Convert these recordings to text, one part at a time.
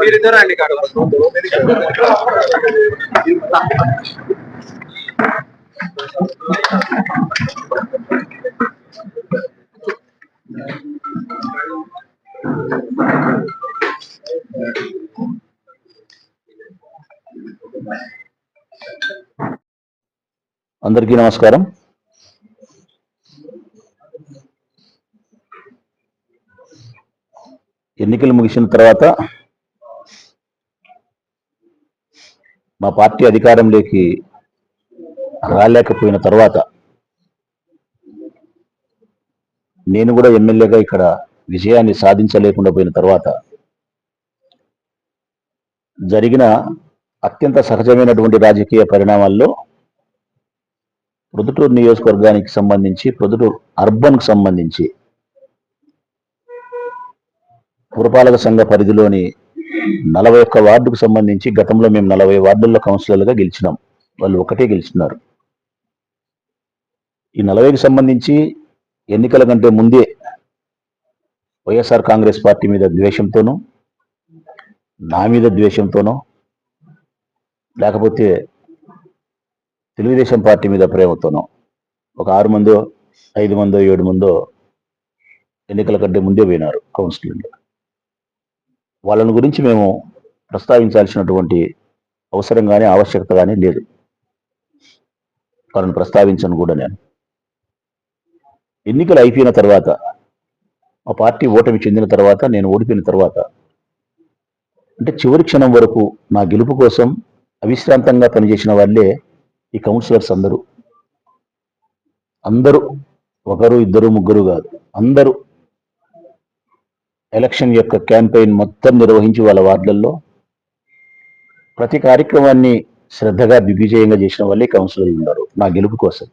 మీరిద్దరు అండి అందరికీ నమస్కారం. ఎన్నికలు ముగిసిన తర్వాత మా పార్టీ అధికారంలోకి రాలేకపోయిన తర్వాత నేను కూడా ఎమ్మెల్యేగా ఇక్కడ విజయాన్ని సాధించలేకుండా పోయిన తర్వాత జరిగిన అత్యంత సహజమైనటువంటి రాజకీయ పరిణామాల్లో ప్రొద్దుటూరు నియోజకవర్గానికి సంబంధించి ప్రొద్దుటూరు అర్బన్కు సంబంధించి పురపాలక సంఘ పరిధిలోని నలభై ఒక్క వార్డుకు సంబంధించి గతంలో మేము నలభై వార్డుల్లో కౌన్సిలర్లుగా గెలిచినాం. వాళ్ళు ఒకటే గెలిచినారు. ఈ నలభైకి సంబంధించి ఎన్నికల కంటే ముందే వైఎస్ఆర్ కాంగ్రెస్ పార్టీ మీద ద్వేషంతోనూ నా మీద ద్వేషంతోనో లేకపోతే తెలుగుదేశం పార్టీ మీద ప్రేమతోనో ఒక ఆరు మందో ఐదు మందో ఏడు మందో ఎన్నికల కంటే ముందే పోయినారు కౌన్సిలింగ్ వాళ్ళని గురించి మేము ప్రస్తావించాల్సినటువంటి అవసరం కానీ ఆవశ్యకత కానీ లేదు. వాళ్ళని ప్రస్తావించను కూడా నేను. ఎన్నికలు అయిపోయిన తర్వాత మా పార్టీ ఓటమి చెందిన తర్వాత నేను ఓడిపోయిన తర్వాత అంటే చివరి క్షణం వరకు నా గెలుపు కోసం అవిశ్రాంతంగా పనిచేసిన వాళ్ళే ఈ కౌన్సిలర్స్ అందరూ. అందరూ ఒకరు ఇద్దరు ముగ్గురు కాదు. అందరూ ఎలక్షన్ యొక్క క్యాంపెయిన్ మొత్తం నిర్వహించి వాళ్ళ వార్డులలో ప్రతి కార్యక్రమాన్ని శ్రద్ధగా దిగ్విజయంగా చేసిన వాళ్ళే కౌన్సిలర్లు ఉన్నారు నా గెలుపు కోసం.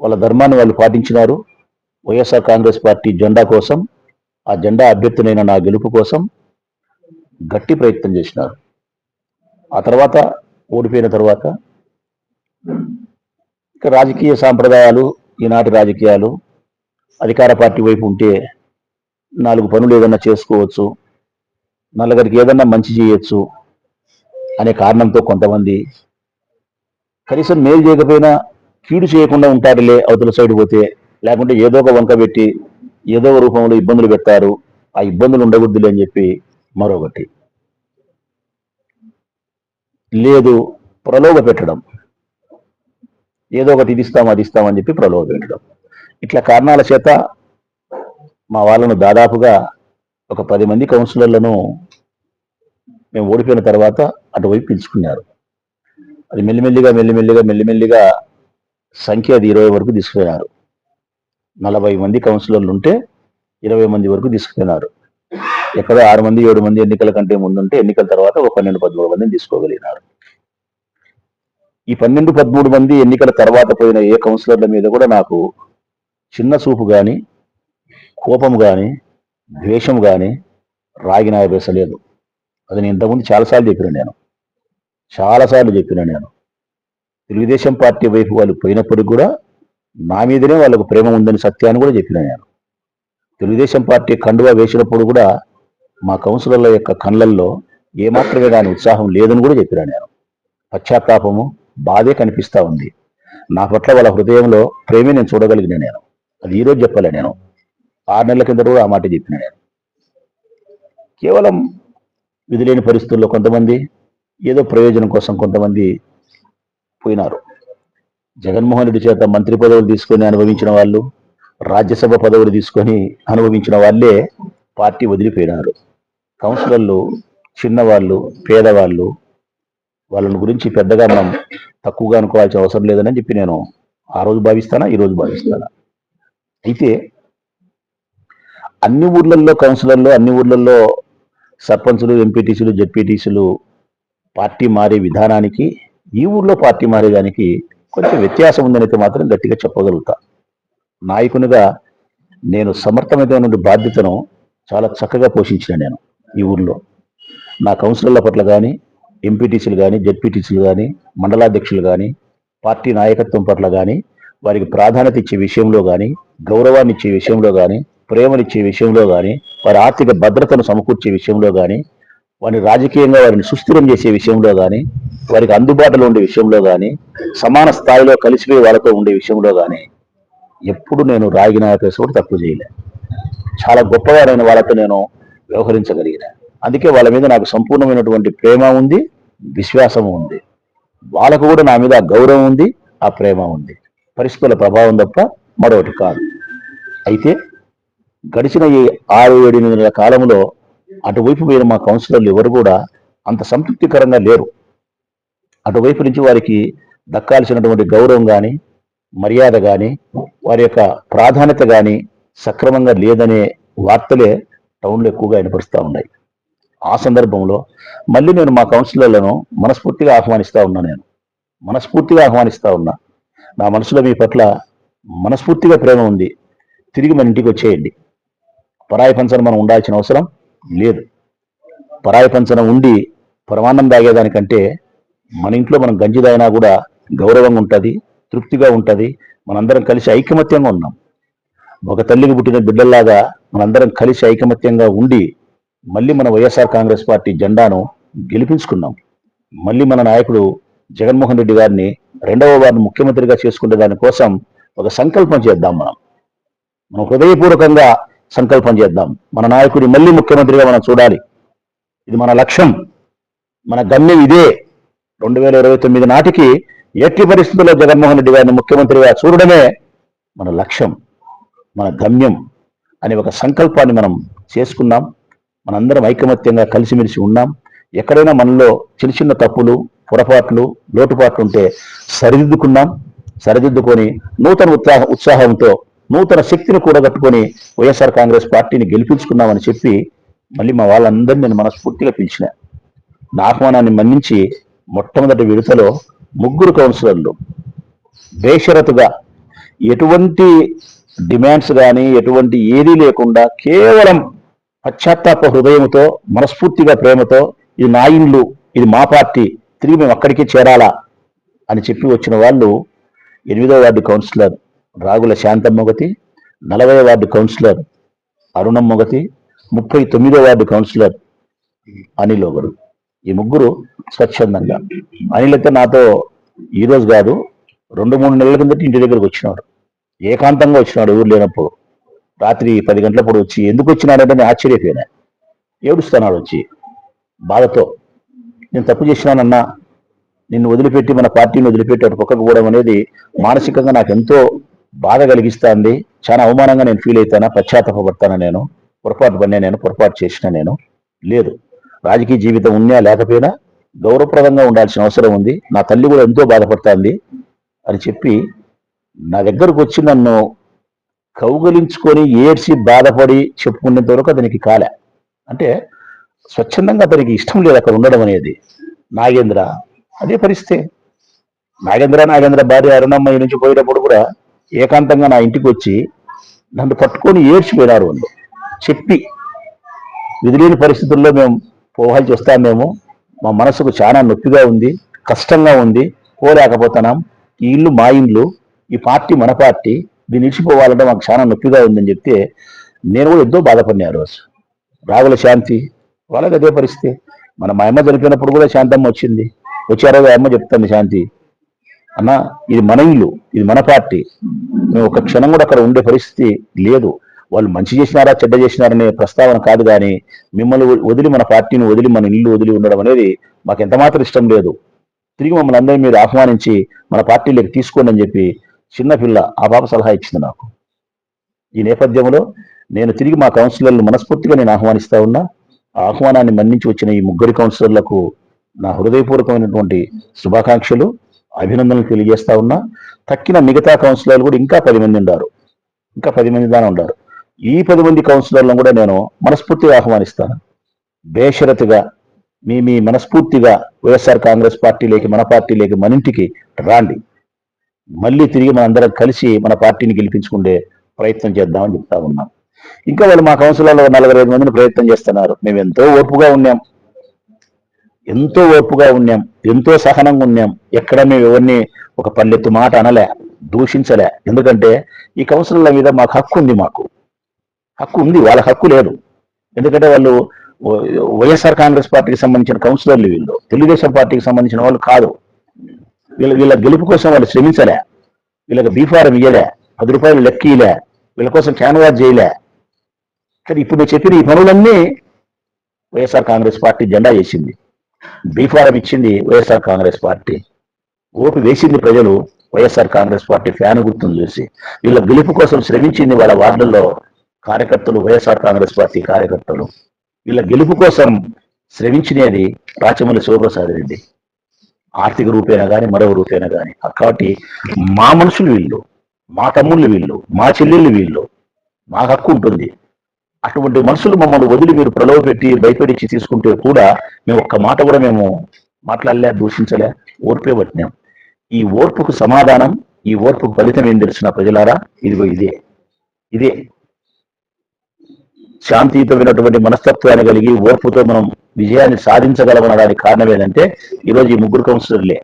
వాళ్ళ ధర్మాన్ని వాళ్ళు పాటించినారు. వైఎస్ఆర్ కాంగ్రెస్ పార్టీ జెండా కోసం ఆ జెండా అభ్యర్థునైన నా గెలుపు కోసం గట్టి ప్రయత్నం చేసినారు. ఆ తర్వాత ఓడిపోయిన తర్వాత ఇక రాజకీయ సాంప్రదాయాలు ఈనాటి రాజకీయాలు అధికార పార్టీ వైపు ఉంటే నాలుగు పనులు ఏదన్నా చేసుకోవచ్చు నలుగురికి ఏదన్నా మంచి చేయొచ్చు అనే కారణంతో కొంతమంది కనీసం మేలు చేయకపోయినా కీడు చేయకుండా ఉంటారులే అవతల సైడ్ పోతే లేకుంటే ఏదో ఒక వంక పెట్టి ఏదో రూపంలో ఇబ్బందులు పెడతారు ఆ ఇబ్బందులు ఉండకూడదులే అని చెప్పి మరొకటి. లేదు ప్రలోభ పెట్టడం. ఏదో ఒకటి ఇది ఇస్తాం అది ఇస్తామని చెప్పి ప్రలోభ పెట్టడం. ఇట్లా కారణాల చేత మా వాళ్ళను దాదాపుగా ఒక పది మంది కౌన్సిలర్లను మేము ఓడిపోయిన తర్వాత అటువైపు పిలుచుకున్నారు. అది మెల్లిమెల్లిగా మెల్లిమెల్లిగా మెల్లిమెల్లిగా సంఖ్య అది ఇరవై వరకు తీసుకుపోయినారు. నలభై మంది కౌన్సిలర్లు ఉంటే ఇరవై మంది వరకు తీసుకుపోయినారు. ఎక్కడో ఆరు మంది ఏడు మంది ఎన్నికల కంటే ముందుంటే ఎన్నికల తర్వాత ఒక పన్నెండు పదమూడు మందిని తీసుకోగలిగినారు. ఈ పన్నెండు పదమూడు మంది ఎన్నికల తర్వాత పోయిన ఏ కౌన్సిలర్ల మీద కూడా నాకు చిన్న చూపు కానీ కోపం కానీ ద్వేషం కానీ రాగిన లేదు. అది నేను ఇంతకుముందు చాలాసార్లు చెప్పిన నేను. చాలాసార్లు చెప్పిన నేను. తెలుగుదేశం పార్టీ వైపు వాళ్ళు పోయినప్పటికి కూడా నా మీదనే వాళ్ళకు ప్రేమ ఉందని సత్యాన్ని కూడా చెప్పిన నేను. తెలుగుదేశం పార్టీ కండువా వేసినప్పుడు కూడా మా కౌన్సిలర్ల యొక్క కళ్ళల్లో ఏమాత్రమే దాని ఉత్సాహం లేదని కూడా చెప్పిన నేను. పశ్చాత్తాపము బాధే కనిపిస్తా ఉంది. నా పట్ల వాళ్ళ హృదయంలో ప్రేమే నేను చూడగలిగిన నేను. అది ఈరోజు చెప్పలే నేను. ఆరు నెలల కింద కూడా ఆ మాట చెప్పిన నేను కేవలం విధులేని పరిస్థితుల్లో కొంతమంది ఏదో ప్రయోజనం కోసం కొంతమంది పోయినారు. జగన్మోహన్ రెడ్డి చేత మంత్రి పదవులు తీసుకొని అనుభవించిన వాళ్ళు రాజ్యసభ పదవులు తీసుకొని అనుభవించిన వాళ్ళే పార్టీ వదిలిపోయినారు. కౌన్సిలర్లు చిన్నవాళ్ళు పేదవాళ్ళు వాళ్ళని గురించి పెద్దగా మనం తక్కువగా అనుకోవాల్సిన అవసరం లేదని చెప్పి నేను ఆ రోజు భావిస్తానా ఈ రోజు భావిస్తానా? అయితే అన్ని ఊర్లలో కౌన్సిలర్లు అన్ని ఊర్లలో సర్పంచులు ఎంపీటీసీలు జెడ్పీటీసీలు పార్టీ మారే విధానానికి ఈ ఊర్లో పార్టీ మారేదానికి కొంచెం వ్యత్యాసం ఉందని అయితే మాత్రం గట్టిగా చెప్పగలుగుతా. నాయకునిగా నేను సమర్థమైనటువంటి బాధ్యతను చాలా చక్కగా పోషించిన నేను ఈ ఊర్లో. నా కౌన్సిలర్ల పట్ల కానీ ఎంపీటీసీలు కానీ జెడ్పీటీసీలు కానీ మండలాధ్యక్షులు కానీ పార్టీ నాయకత్వం పట్ల కానీ వారికి ప్రాధాన్యత ఇచ్చే విషయంలో కానీ గౌరవాన్ని ఇచ్చే విషయంలో కానీ ప్రేమనిచ్చే విషయంలో కానీ వారి ఆర్థిక భద్రతను సమకూర్చే విషయంలో కానీ వారిని రాజకీయంగా వారిని సుస్థిరం చేసే విషయంలో కానీ వారికి అందుబాటులో ఉండే విషయంలో కానీ సమాన స్థాయిలో కలిసిపోయి వాళ్ళతో ఉండే విషయంలో కానీ ఎప్పుడు నేను రాగి నాయకుడు కూడా తక్కువ చేయలే. చాలా గొప్పగా నేను వాళ్ళతో నేను వ్యవహరించగలిగిన. అందుకే వాళ్ళ మీద నాకు సంపూర్ణమైనటువంటి ప్రేమ ఉంది విశ్వాసం ఉంది. వాళ్ళకు కూడా నా మీద గౌరవం ఉంది ఆ ప్రేమ ఉంది. పరిస్థితుల ప్రభావం తప్ప మరొకటి కాదు. అయితే గడిచిన ఈ ఆరు ఏడు నెలల కాలంలో అటువైపు పోయిన మా కౌన్సిలర్లు ఎవరు కూడా అంత సంతృప్తికరంగా లేరు. అటువైపు నుంచి వారికి దక్కాల్సినటువంటి గౌరవం కానీ మర్యాద కానీ వారి యొక్క ప్రాధాన్యత కానీ సక్రమంగా లేదనే వార్తలే టౌన్లో ఎక్కువగా వినపరుస్తూ ఉన్నాయి. ఆ సందర్భంలో మళ్ళీ నేను మా కౌన్సిలర్లను మనస్ఫూర్తిగా ఆహ్వానిస్తూ ఉన్నా నేను. మనస్ఫూర్తిగా ఆహ్వానిస్తూ ఉన్నా. నా మనసులో మీ పట్ల మనస్ఫూర్తిగా ప్రేమ ఉంది. తిరిగి మన ఇంటికి వచ్చేయండి. పరాయి పంచన మనం ఉండాల్సిన అవసరం లేదు. పరాయి పంచన ఉండి పరమాన్నం తాగేదానికంటే మన ఇంట్లో మనం గంజి తాగినా కూడా గౌరవంగా ఉంటుంది తృప్తిగా ఉంటుంది. మనందరం కలిసి ఐకమత్యంగా ఉన్నాం. ఒక తల్లికి పుట్టిన బిడ్డల్లాగా మనందరం కలిసి ఐకమత్యంగా ఉండి మళ్ళీ మన వైఎస్ఆర్ కాంగ్రెస్ పార్టీ జెండాను గెలిపించుకున్నాం. మళ్ళీ మన నాయకుడు జగన్మోహన్ రెడ్డి గారిని రెండవ వారిని ముఖ్యమంత్రిగా చేసుకునే దానికోసం ఒక సంకల్పం చేద్దాం మనం. మనం హృదయపూర్వకంగా సంకల్పం చేద్దాం. మన నాయకుడి మళ్ళీ ముఖ్యమంత్రిగా మనం చూడాలి. ఇది మన లక్ష్యం. మన గమ్యం ఇదే. రెండు వేల ఇరవై తొమ్మిది నాటికి ఎట్టి పరిస్థితుల్లో జగన్మోహన్ రెడ్డి గారిని ముఖ్యమంత్రిగా చూడడమే మన లక్ష్యం మన గమ్యం అనే ఒక సంకల్పాన్ని మనం చేసుకున్నాం. మనందరం ఐకమత్యంగా కలిసిమెలిసి ఉన్నాం. ఎక్కడైనా మనలో చిన్న చిన్న తప్పులు పొరపాట్లు లోటుపాట్లు ఉంటే సరిదిద్దుకున్నాం. సరిదిద్దుకొని నూతన ఉత్సాహ ఉత్సాహంతో నూతన శక్తిని కూడగట్టుకొని వైఎస్ఆర్ కాంగ్రెస్ పార్టీని గెలిపించుకున్నామని చెప్పి మళ్ళీ మా వాళ్ళందరినీ నేను మనస్ఫూర్తిగా పిలిచిన. నా ఆహ్వానాన్ని మన్నించి మొట్టమొదటి విడతలో ముగ్గురు కౌన్సిలర్లు బేషరతుగా ఎటువంటి డిమాండ్స్ కానీ ఎటువంటి ఏదీ లేకుండా కేవలం పశ్చాత్తాప హృదయంతో మనస్ఫూర్తిగా ప్రేమతో ఇది నా ఇండ్లు ఇది మా పార్టీ తిరిగి మేము అక్కడికి చేరాలా అని చెప్పి వచ్చిన వాళ్ళు ఎనిమిదో వార్డు కౌన్సిలర్ రాగుల శాంతమ్మ నలభై వార్డు కౌన్సిలర్ అరుణం మొగతి ముప్పై తొమ్మిదో వార్డు కౌన్సిలర్ అనిల్ ఒకడు. ఈ ముగ్గురు స్వచ్ఛందంగా. అనిల్ అయితే నాతో ఈరోజు కాదు రెండు మూడు నెలల కిందట ఇంటి దగ్గరకు వచ్చినాడు. ఏకాంతంగా వచ్చినాడు ఊరు లేనప్పుడు. రాత్రి పది గంటలప్పుడు వచ్చి ఎందుకు వచ్చినాడంటే నేను ఆశ్చర్యపోయినా. ఏడుస్తున్నాడు వచ్చి బాధతో నేను తప్పు చేసినానన్నా నిన్ను వదిలిపెట్టి మన పార్టీని వదిలిపెట్టి అటు పక్కకు పోవడం అనేది మానసికంగా నాకు ఎంతో బాధ కలిగిస్తుంది. చాలా అవమానంగా నేను ఫీల్ అవుతానా? పశ్చాత్తాపడతానా నేను? పొరపాటు పడినా నేను? పొరపాటు చేసిన నేను? లేదు. రాజకీయ జీవితం ఉన్నా లేకపోయినా గౌరవప్రదంగా ఉండాల్సిన అవసరం ఉంది. నా తల్లి కూడా ఎంతో బాధపడుతుంది అని చెప్పి నా దగ్గరకు వచ్చి నన్ను కౌగలించుకొని ఏడ్చి బాధపడి చెప్పుకునేంత వరకు అతనికి కాలే. అంటే స్వచ్ఛందంగా అతనికి ఇష్టం లేదు అక్కడ ఉండడం అనేది. నాగేంద్ర అదే పరిస్థితి. నాగేంద్ర నాగేంద్ర భార్య అరుణమ్మ నుంచి పోయేటప్పుడు కూడా ఏకాంతంగా నా ఇంటికి వచ్చి నన్ను పట్టుకొని ఏడ్చిపోయినారు వాళ్ళు. చెప్పి విధులేని పరిస్థితుల్లో మేము పోవాల్సి చేస్తామేమో మా మనసుకు చాలా నొప్పిగా ఉంది కష్టంగా ఉంది. పోలేకపోతున్నాం. ఈ ఇల్లు మా ఇల్లు ఈ పార్టీ మన పార్టీ. దీన్ని ఇచ్చిపోవాలంటే మాకు చాలా నొప్పిగా ఉందని చెప్తే నేను కూడా ఎంతో బాధపడినా రోజు. రాగుల శాంతి వాళ్ళకి అదే పరిస్థితి. మన మా అమ్మ చనిపోయినప్పుడు కూడా శాంతమ్మ వచ్చింది. వచ్చే అమ్మ చెప్తాను శాంతి. అన్న ఇది మన ఇల్లు ఇది మన పార్టీ మేము ఒక క్షణం కూడా అక్కడ ఉండే పరిస్థితి లేదు. వాళ్ళు మంచి చేసినారా చెడ్డ చేసినారనే ప్రస్తావన కాదు కానీ మిమ్మల్ని వదిలి మన పార్టీని వదిలి మన ఇల్లు వదిలి ఉండడం అనేది మాకు ఎంతమాత్రం ఇష్టం లేదు. తిరిగి మమ్మల్ని అందరినీ మీరు ఆహ్వానించి మన పార్టీలోకి తీసుకోండి అని చెప్పి చిన్నపిల్ల ఆ పాప సలహా ఇచ్చింది నాకు. ఈ నేపథ్యంలో నేను తిరిగి మా కౌన్సిలర్లు మనస్ఫూర్తిగా నేను ఆహ్వానిస్తా ఉన్నా. ఆ ఆహ్వానాన్ని మన్నించి వచ్చిన ఈ ముగ్గురి కౌన్సిలర్లకు నా హృదయపూర్వకమైనటువంటి శుభాకాంక్షలు. అభినందనలు తెలియజేస్తా ఉన్నా. తక్కిన మిగతా కౌన్సిలర్లు కూడా ఇంకా పది మంది ఉన్నారు ఇంకా పది మంది దాని ఉన్నారు ఈ పది మంది కౌన్సిలర్లను కూడా నేను మనస్ఫూర్తిగా ఆహ్వానిస్తాను. బేషరతుగా మీ మీ మనస్ఫూర్తిగా వైఎస్ఆర్ కాంగ్రెస్ పార్టీలోకి మన పార్టీలోకి మన ఇంటికి రాండి. మళ్ళీ తిరిగి మనందరం కలిసి మన పార్టీని గెలిపించుకుంటే ప్రయత్నం చేద్దామని చెప్తా ఉన్నాం. ఇంకా వాళ్ళు మా కౌన్సిలర్లో నలభై ఐదు మందిని ప్రయత్నం చేస్తున్నారు. మేము ఎంతో ఓర్పుగా ఉన్నాం. ఎంతో ఓపుగా ఉన్నాం ఎంతో సహనంగా ఉన్నాం. ఎక్కడ మేము ఎవరిని ఒక పల్లెత్తు మాట అనలే దూషించలే. ఎందుకంటే ఈ కౌన్సిలర్ల మీద మాకు హక్కు ఉంది మాకు. హక్కు ఉంది వాళ్ళ హక్కు లేదు. ఎందుకంటే వాళ్ళు వైఎస్ఆర్ కాంగ్రెస్ పార్టీకి సంబంధించిన కౌన్సిలర్లు వీళ్ళు. తెలుగుదేశం పార్టీకి సంబంధించిన వాళ్ళు కాదు. వీళ్ళ వీళ్ళ గెలుపు కోసం వాళ్ళు శ్రమించలే. వీళ్ళకి బీఫారం ఇయ్యలే పది రూపాయలు లెక్కీలే వీళ్ళ కోసం క్యాన్వాస్ చేయలే. కానీ ఇప్పుడు చెప్పిన ఈ పనులన్నీ వైఎస్ఆర్ కాంగ్రెస్ పార్టీ జెండా వేసింది. బీఫారం ఇచ్చింది వైఎస్ఆర్ కాంగ్రెస్ పార్టీ. ఓటు వేసింది ప్రజలు వైఎస్ఆర్ కాంగ్రెస్ పార్టీ ఫ్యాన్ గుర్తును చూసి. వీళ్ళ గెలుపు కోసం శ్రమించింది వాళ్ళ వార్డుల్లో కార్యకర్తలు వైఎస్ఆర్ కాంగ్రెస్ పార్టీ కార్యకర్తలు. వీళ్ళ గెలుపు కోసం శ్రమించినది రాచమల్లి శివప్రసాద్ రెడ్డి. ఆర్థిక రూపేణ కానీ మరో రూపేణ కానీ కాబట్టి మా మనుషులు వీళ్ళు మా తమ్ముళ్ళు వీళ్ళు మా చెల్లెళ్ళు వీళ్ళు. మా హక్కు ఉంటుంది. అటువంటి మనుషులు మమ్మల్ని వదిలి మీరు ప్రలోభ పెట్టి భయపెడిచి తీసుకుంటే కూడా మేము ఒక్క మాట కూడా మేము మాట్లాడలే దూషించలే ఓర్పే పట్టినాం. ఈ ఓర్పుకు సమాధానం ఈ ఓర్పుకు ఫలితం ఏం తెలిసిన ప్రజలారా? ఇదిగో ఇదే. ఇదే. శాంతియుతమైనటువంటి మనస్తత్వాన్ని కలిగి ఓర్పుతో మనం విజయాన్ని సాధించగలమనడానికి కారణం ఏంటంటే ఈరోజు ఈ ముగ్గురు కౌన్సిలర్లే.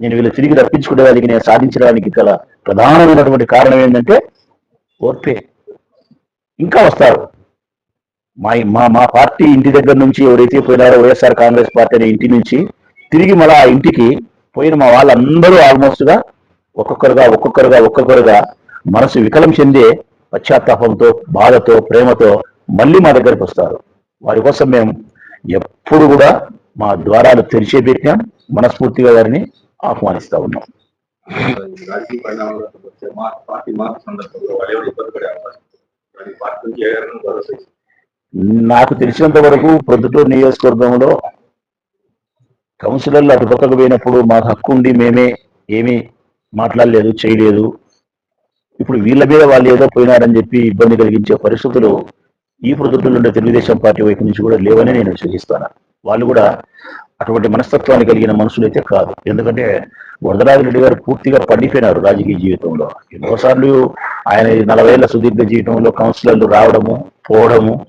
నేను వీళ్ళు తిరిగి రప్పించుకునేదానికి నేను సాధించడానికి గల ప్రధానమైనటువంటి కారణం ఏంటంటే ఓర్పే. ఇంకా వస్తారు. మా మా మా పార్టీ ఇంటి దగ్గర నుంచి ఎవరైతే పోయినారో వైఎస్ఆర్ కాంగ్రెస్ పార్టీ అనే ఇంటి నుంచి తిరిగి మళ్ళా ఆ ఇంటికి పోయిన మా వాళ్ళందరూ ఆల్మోస్ట్గా ఒక్కొక్కరుగా ఒక్కొక్కరుగా ఒక్కొక్కరుగా మనసు వికలం చెందే పశ్చాత్తాపంతో బాధతో ప్రేమతో మళ్ళీ మా దగ్గరికి వస్తారు. వారి కోసం మేము ఎప్పుడు కూడా మా ద్వారాలు తెరిచే పెట్టినాం మనస్ఫూర్తిగా వారిని ఆహ్వానిస్తా ఉన్నాం. నాకు తెలిసినంత వరకు ప్రొద్దుటూరు నియోజకవర్గంలో కౌన్సిలర్లు అటు పక్కకు పోయినప్పుడు మాకు హక్కు ఉండి మేమే ఏమీ మాట్లాడలేదు చేయలేదు. ఇప్పుడు వీళ్ళ మీద వాళ్ళు ఏదో పోయినారని చెప్పి ఇబ్బంది కలిగించే పరిస్థితులు ఈ ప్రొద్దుటూరులో ఉండే తెలుగుదేశం పార్టీ వైపు నుంచి కూడా లేవని నేను విశ్వసిస్తాను. వాళ్ళు కూడా అటువంటి మనస్తత్వాన్ని కలిగిన మనుషులు అయితే కాదు. ఎందుకంటే వరదరాజు రెడ్డి గారు పూర్తిగా పండిపోయినారు రాజకీయ జీవితంలో. ఎన్నోసార్లు ఆయన నలభైల సుదీర్ఘ జీవితంలో కౌన్సిలర్లు రావడము పోవడము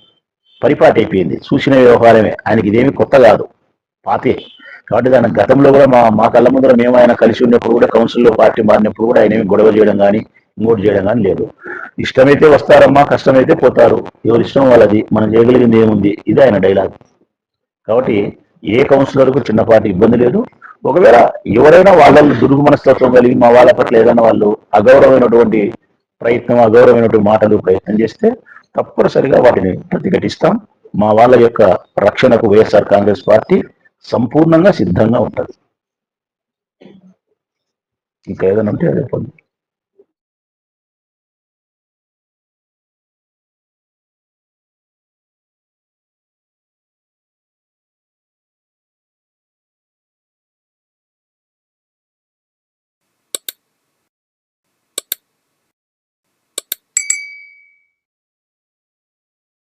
పరిపాటి అయిపోయింది. చూసిన వ్యవహారమే. ఆయనకి ఇదేమి కొత్త కాదు. పాతే. కాబట్టి దాని గతంలో కూడా మా మా కళ్ళ ముందర మేము ఆయన కలిసి ఉన్నప్పుడు కూడా కౌన్సిల్లో పార్టీ మారినప్పుడు కూడా ఆయన ఏమి గొడవ చేయడం కానీ ఇంకోటి చేయడం కానీ లేదు. ఇష్టమైతే వస్తారమ్మా కష్టమైతే పోతారు. ఎవరి ఇష్టం వాళ్ళది. మనం చేయగలిగింది ఏముంది? ఇది ఆయన డైలాగ్. కాబట్టి ఏ కౌన్సిలర్కు చిన్నపాటి ఇబ్బంది లేదు. ఒకవేళ ఎవరైనా వాళ్ళని దురుగు మనస్తత్వం కలిగి మా వాళ్ళ పట్ల ఏదైనా వాళ్ళు అగౌరవమైనటువంటి ప్రయత్నం అగౌరవమైనటువంటి మాటలు ప్రయత్నం చేస్తే తప్పనిసరిగా వాటిని ప్రతిఘటిస్తాం. మా వాళ్ళ యొక్క రక్షణకు వైఎస్ఆర్ కాంగ్రెస్ పార్టీ సంపూర్ణంగా సిద్ధంగా ఉంటుంది. ఇంకా ఏదైనా ఉంటే అదే పొంది